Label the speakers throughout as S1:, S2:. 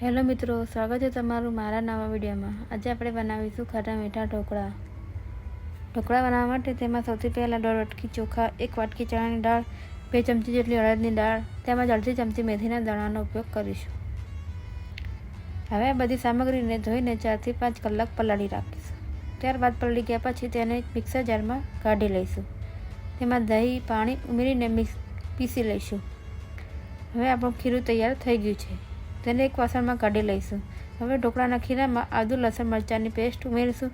S1: Hello મિત્રો, સ્વાગત છે તમારું મારા નવા વિડીયોમાં. આજે આપણે બનાવીશું ખાટા મીઠા ઢોકળા. ઢોકળા બનાવવા માટે તેમાં સૌથી પહેલાં દોઢ વાટકી ચોખા, એક વાટકી ચણાની દાળ, બે ચમચી જેટલી અડદની દાળ, તેમજ અડધી ચમચી મેથીના દાણાનો ઉપયોગ કરીશું. હવે આ બધી સામગ્રીને ધોઈને ચારથી પાંચ કલાક પલાળી રાખીશું. ત્યારબાદ પલળી ગયા પછી તેને મિક્સર જારમાં કાઢી લઈશું. તેમાં દહીં, પાણી ઉમેરીને મિક્સ પીસી લઈશું. હવે આપણું ખીરું તૈયાર થઈ ગયું છે. તેને એક વાસણમાં કાઢી લઈશું. હવે ઢોકળાના ખીરામાં આદુ, લસણ, મરચાંની પેસ્ટ ઉમેરીશું.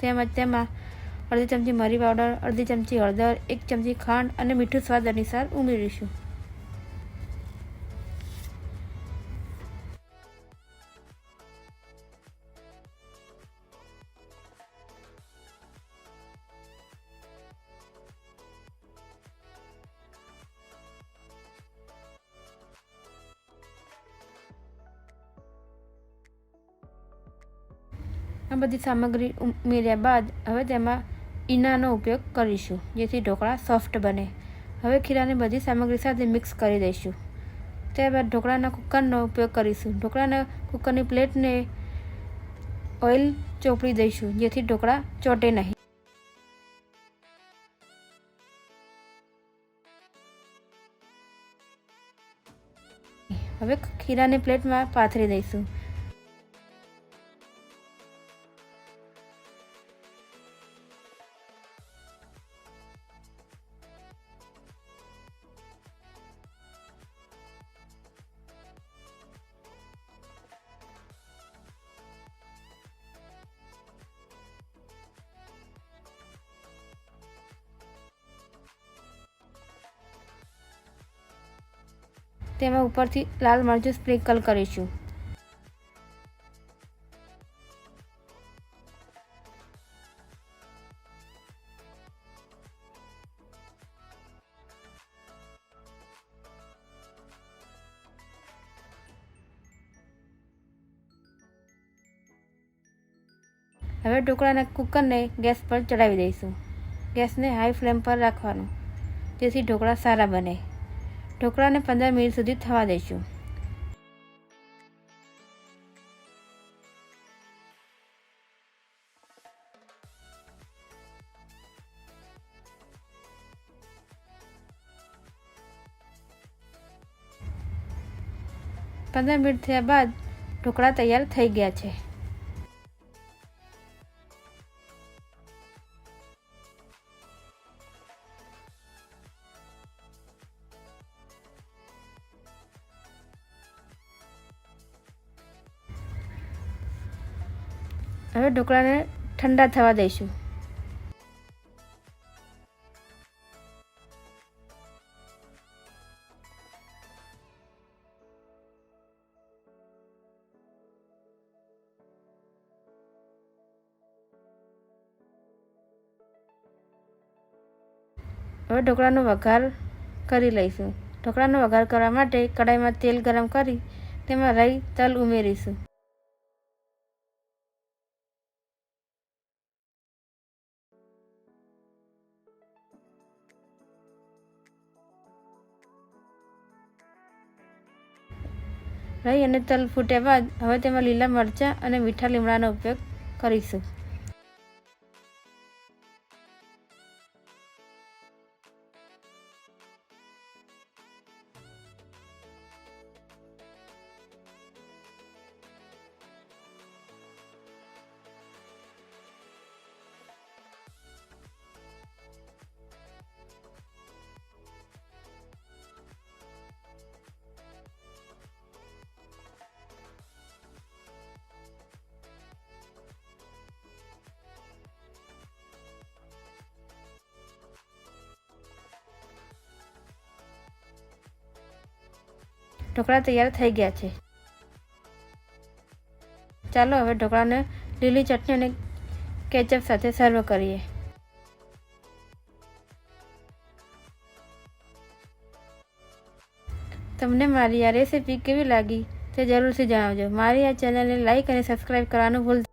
S1: તેમજ તેમાં અડધી ચમચી મરી પાવડર, અડધી ચમચી હળદર, એક ચમચી ખાંડ અને મીઠું સ્વાદ અનુસાર ઉમેરીશું. આ બધી સામગ્રી ઉમેર્યા બાદ હવે તેમાં ઈનાનો ઉપયોગ કરીશું, જેથી ઢોકળા સોફ્ટ બને. હવે ખીરાને બધી સામગ્રી સાથે મિક્સ કરી દઈશું. ત્યારબાદ ઢોકળાના કુકરનો ઉપયોગ કરીશું. ઢોકળાના કુકરની પ્લેટને ઓઇલ ચોપડી દઈશું, જેથી ઢોકળા ચોટે નહીં. હવે ખીરાની પ્લેટમાં પાથરી દઈશું. તેમાં ઉપરથી લાલ મરચું સ્પ્રિંકલ કરીશું. હવે ઢોકળાના કુકરને ગેસ પર ચડાવી દઈશું. ગેસને હાઈ ફ્લેમ પર રાખવાનું, જેથી ઢોકળા સારા બને. ઢોકળાને પંદર મિનિટ સુધી થવા દઈશું. પંદર મિનિટ થયા બાદ ઢોકળા તૈયાર થઈ ગયા છે. હવે ઢોકળાને ઠંડા થવા દઈશું. હવે ઢોકળાનો વઘાર કરી લઈશું. ઢોકળાનો વઘાર કરવા માટે કડાઈમાં તેલ ગરમ કરી તેમાં રાઈ, તલ ઉમેરીશું. રાઈ અને તલ ફૂટ્યા બાદ હવે તેમાં લીલા મરચાં અને મીઠા લીમડાનો ઉપયોગ કરીશું. ઢોકળા તૈયાર થઈ ગયા છે. ચાલો હવે ઢોકળાને લીલી ચટણી અને કેચઅપ સાથે સર્વ કરીએ. તમને મારી આ રેસીપી કેવી લાગી તે જરૂરથી જણાવજો. મારી આ ચેનલને લાઇક અને સબસ્ક્રાઈબ કરવાનું ભૂલ